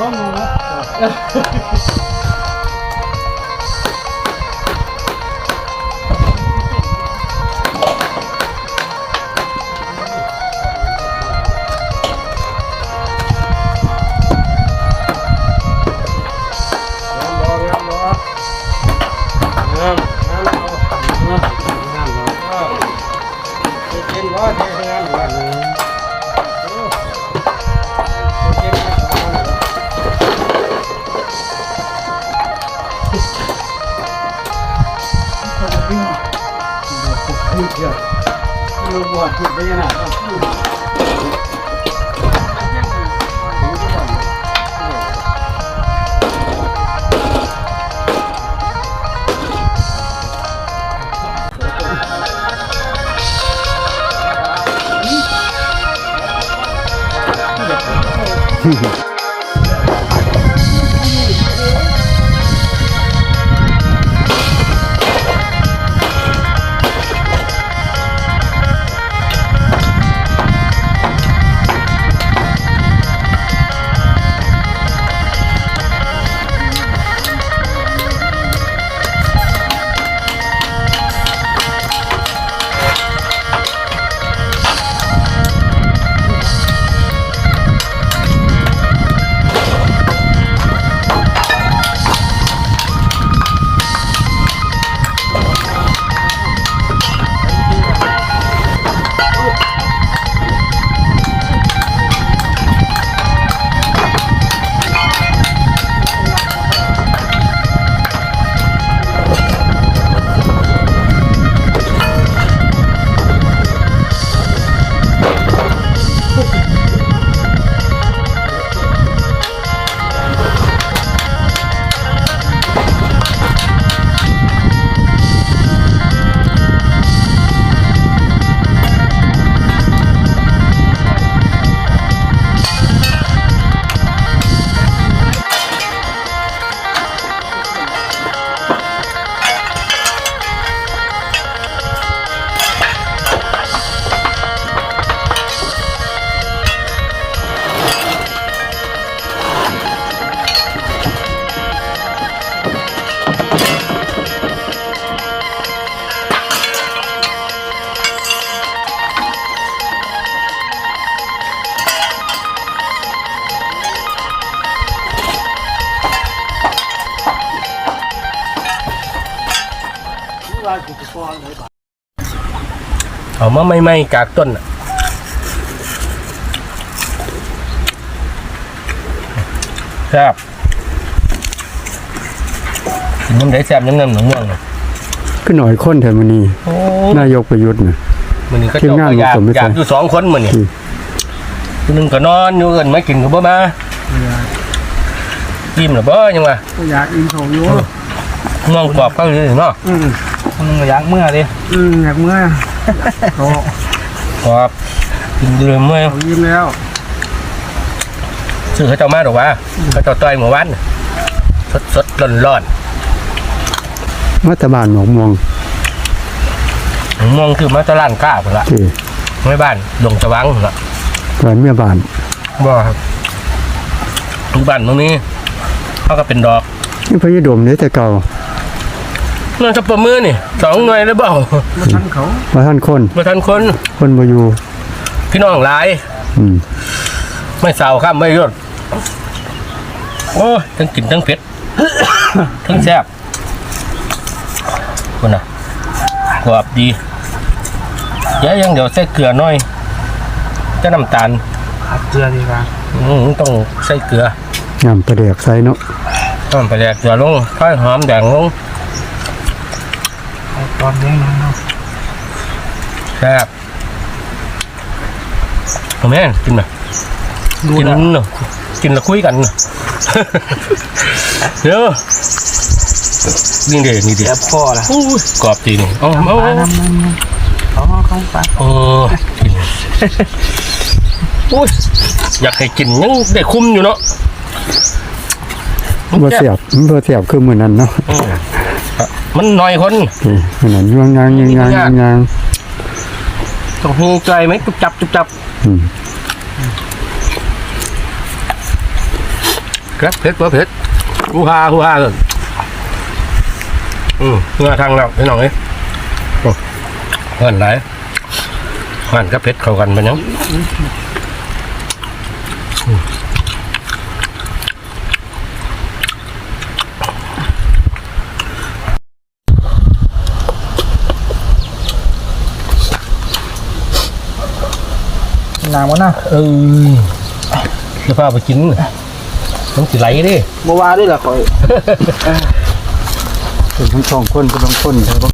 ล้องงงนะ Mm-hmm. ามาใหม่ๆกากต้นน่ะครับกินน้ำได้แซ่บน้ำน้ำหนังม่วงน่ะก็หน่อยคนแถวมอนี้โอ้นายกประยุทธ์น่ะมันนี่ก็ทีมเจ้างานก็อยากผสมไม่อยากใช่ อยู่สองคนมันนี่อืมคนหนึงก็นอนอยู่กันไม่กินก็บ่มายิ้มหรือบ่ยังวะอยากอินเขาอยู่มองกรอบเข้าอยู่เนาะอืม มึงอยากเมื่อดิอืมอยากเมื่อเขากรอบกินเดือมเมื่อยเขายิ้มแล้วซื้อเขาเจ้ามาหรอวะเขาเจ้าต้อยหมู่บ้านสดสดร้อนร้อนรัฐบาลหนองมวงๆหมูม่วงคือมาตะลานก้าพุ่นละที่ไม่บ้านดงสว่างพุ่นละตอนเมียบ้านบ่ครับทุกบ้านตรงนี้เขาก็เป็นดอกนี่พระยดมเนี่ยแต่เก่า เงินสับปะมือนี่สองหน่วยหรือเปล่ามาทันเขาว่าท่านคน มาทันคนคนบ่อยู่พี่น้องหลาย อืมไม่สาวข้ามไม่ยศโอ้ยทั้งกินทั้งเผ็ด ทั้งแซ่บคนน่ะกรอบดีเดี๋ยวยังเดี๋ยวใส่เกลือหน่อยจะน้ำตาลขัดเกลือดีกว่าอืมต้องใส่เกลือน้ำประเดกใส่เนาะ ต้องไปแดกเกลือลงค่อยหอมแดงลงเอา ตอนนี้นะเนาะแซ่บเอาแม่นกินไหมดูกินแลวเนาะกินแล้วคุยกันเนาะเดี๋ยวนี่เด็นี่เด็เจ็บคอละโอ้ยกรอบจริงเอ๋อเอาปลาเอาน้ำมันเอาเข้าไปโอ้กินอุ้ยอยากให้กินยังได้คุ้มอยู่เนาะบ่เสียบบ่เสียบคือมื้อนั้นเนาะอื มมันน้อยคนนี่มื้อนั้นยวงยางยางยางยางยางต้องมีใจไหมจุบจับจุบจับอืมครับเผ็ดเผ็ดฮูฮาฮูฮาเลยอืมเงื่อทางแล้วพี่น้องเอ้ยโอ้เงินไหลายหานกับเผ็ดเข้ากันไปยัง น้ำมันนะเออเดี๋ยวพาไปกินต้องสิไหลดิบัวาด้วยเหรอคอยเป็นทั้งสองคนก็ต้องคนใช่บ่